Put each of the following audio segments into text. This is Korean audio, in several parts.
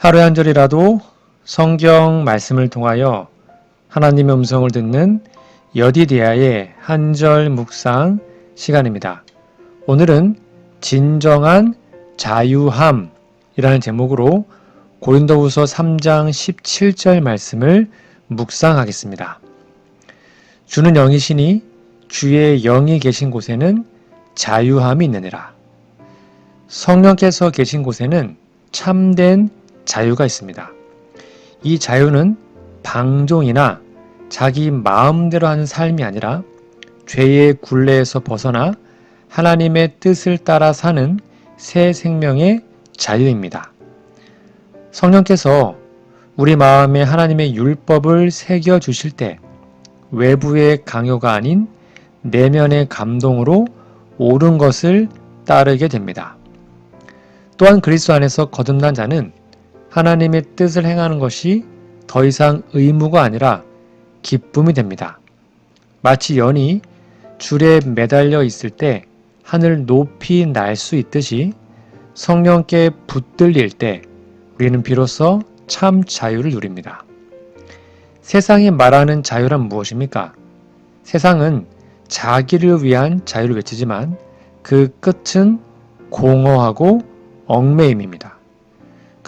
하루에 한 절이라도 성경 말씀을 통하여 하나님의 음성을 듣는 여디디아의 한 절 묵상 시간입니다. 오늘은 진정한 자유함이라는 제목으로 고린도후서 3장 17절 말씀을 묵상하겠습니다. 주는 영이시니 주의 영이 계신 곳에는 자유함이 있느니라. 성령께서 계신 곳에는 참된 자유가 있습니다. 이 자유는 방종이나 자기 마음대로 하는 삶이 아니라 죄의 굴레에서 벗어나 하나님의 뜻을 따라 사는 새 생명의 자유입니다. 성령께서 우리 마음에 하나님의 율법을 새겨 주실 때 외부의 강요가 아닌 내면의 감동으로 옳은 것을 따르게 됩니다. 또한 그리스도 안에서 거듭난 자는 하나님의 뜻을 행하는 것이 더 이상 의무가 아니라 기쁨이 됩니다. 마치 연이 줄에 매달려 있을 때 하늘 높이 날 수 있듯이 성령께 붙들릴 때 우리는 비로소 참 자유를 누립니다. 세상이 말하는 자유란 무엇입니까? 세상은 자기를 위한 자유를 외치지만 그 끝은 공허하고 얽매임입니다.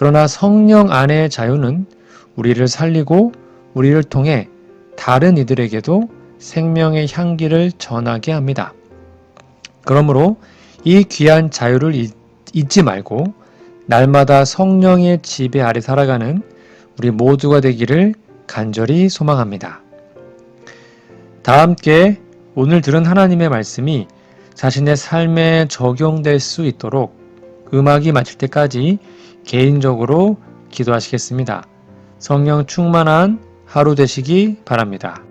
그러나 성령 안의 자유는 우리를 살리고 우리를 통해 다른 이들에게도 생명의 향기를 전하게 합니다. 그러므로 이 귀한 자유를 잊지 말고 날마다 성령의 지배 아래 살아가는 우리 모두가 되기를 간절히 소망합니다. 다 함께 오늘 들은 하나님의 말씀이 자신의 삶에 적용될 수 있도록 음악이 마칠 때까지 개인적으로 기도하시겠습니다. 성령 충만한 하루 되시기 바랍니다.